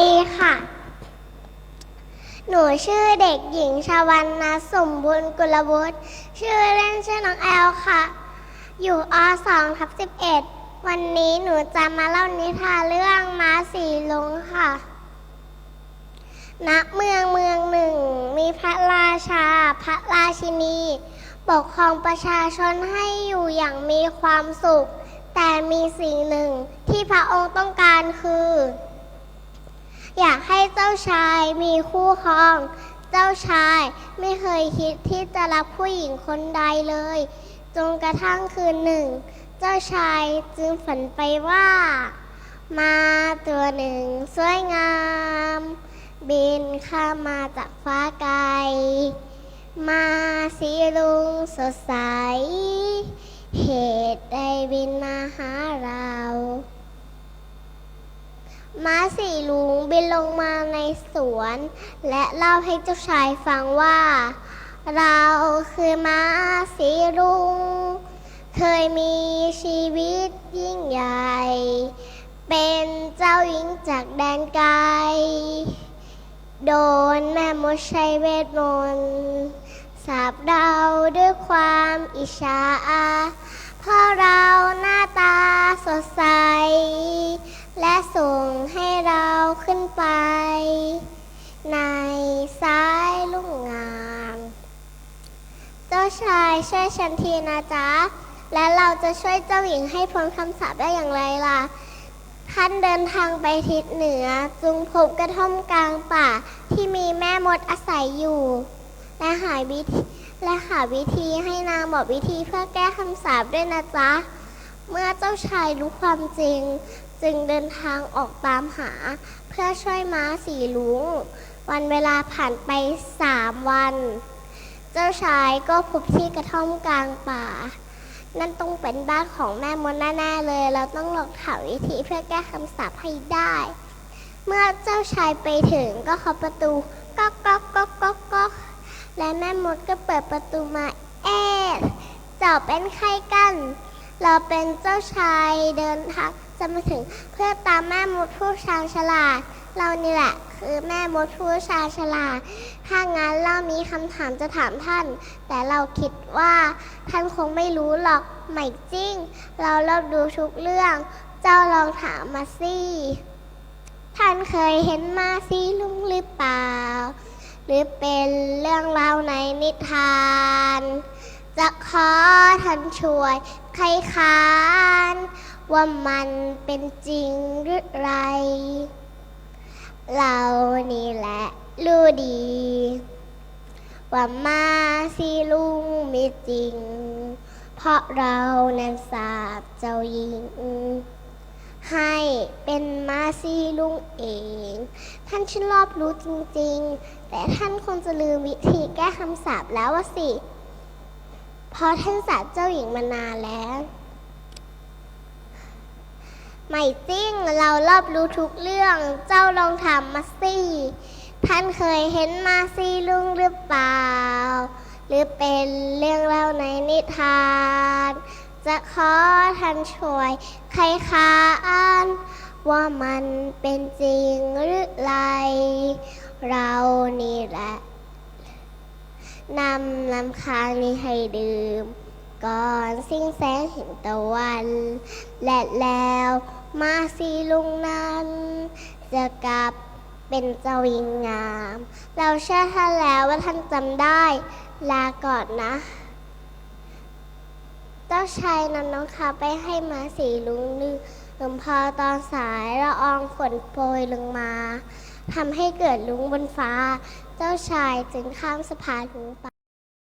ดีค่ะ หนูชื่อเด็กหญิงชวันนาสมบูรณ์กุลวุฒิชื่อเล่นชื่อน้องแอลค่ะ อยู่อ2ทับ11 วันนี้หนูจะมาเล่านิทานเรื่องม้าสีลุงค่ะ ณ เมืองเมืองหนึ่ง มีพระราชา พระราชินี ปกครองประชาชนให้อยู่อย่างมีความสุข แต่มีสิ่งหนึ่งที่พระองค์ต้องการคือ อยากให้เจ้าชายมีคู่ครอง เจ้าชายไม่เคยคิดที่จะรับผู้หญิงคนใดเลย จนกระทั่งคืนหนึ่ง เจ้าชายจึงฝันไปว่า มาตัวหนึ่งสวยงาม บินข้ามาจากฟ้าไกล มาสีลุงสดใส เหตุใดบินมาหาเรา ม้าสีลุงบินลงมาในสวน และเล่าให้เจ้าชายฟังว่า เราคือม้าสีลุง เคยมีชีวิตยิ่งใหญ่ เป็นเจ้าหญิงจากแดนไกล โดนแม่มดใช้เวทมนต์สาบเราด้วยความอิจฉาเพราะเราหน้าตาสดใส และส่งให้เราขึ้นไป ในสายลุ่งงาม เจ้าชายช่วยฉันทีนะจ๊ะ และเราจะช่วยเจ้าหญิงให้พ้นคำสาปได้อย่างไรล่ะ ท่านเดินทางไปทิศเหนือจึงพบกระท่อมกลางป่าที่มีแม่มดอาศัยอยู่ และหาวิธีและหาวิธีให้นางบอกวิธีเพื่อแก้คำสาปด้วยนะจ๊ะ เมื่อเจ้าชายรู้ความจริง จึงเดินทางออกตามหา เพื่อช่วยม้าสีลุง วันเวลาผ่านไปสามวัน เจ้าชายก็พบที่กระท่อมกลางป่า นั่นต้องเป็นบ้านของแม่มดแน่ๆเลย เราต้องลองหาวิธีเพื่อแก้คำสาปให้ได้ เมื่อเจ้าชายไปถึงก็เคาะประตูก๊อกก๊อกก๊อกก๊อกก๊อกและแม่มดก็เปิดประตูมา เอ๊ะเจ้าเป็นใครกัน เราเป็นเจ้าชายเดินทางจะมาถึงเพื่อตามแม่มดผู้ชาญฉลาด เรานี่แหละคือแม่มดผู้ชาญฉลาด ถ้างั้นเรามีคำถามจะถามท่าน แต่เราคิดว่าท่านคงไม่รู้หรอกไม่จริง เราเรอบดูทุกเรื่อง เจ้าลองถามมาสิท่านเคยเห็นมาสีลุงหรือเปล่า หรือเป็นเรื่องราวในนิทาน จะขอท่านช่วยใครคาน ว่ามันเป็นจริงหรือไร เรานี่แหละรู้ดี ว่ามาสีลุงมีจริง เพราะเรานั้นทราบเจ้าหญิง ให้เป็นมาซีลุงเอง ท่านช่างรอบรู้จริง ๆ แต่ท่านคงจะลืมวิธีแก้คำสาปแล้ววะสิ เพราะท่านสาเจ้าหญิงมานานแล้วไม่จริงเรารอบรู้ทุกเรื่องเจ้าลองถามมาสิท่านเคยเห็นมาซีลุงหรือเปล่า หรือเป็นเรื่องเล่าในนิทาน จะขอท่านช่วยใครคานว่ามันเป็นจริงหรือไร เรานี่แหละ นำลำคาญนี้ให้ดื่ม ก่อนสิ้งแสงเห็นตะวัน และแล้วมาสีลุงนั้น จะกลับเป็นเจ้าหญิงงาม เราเชื่อท่านแล้วว่าท่านจำได้ ลาก่อนนะ เจ้าชายนำน้องคาไปให้มาสีลุงลืมพอตอนสายละอองฝนโปรยลงมา ทำให้เกิดลุงบนฟ้า เจ้าชายจึงข้ามสะพานลุงไป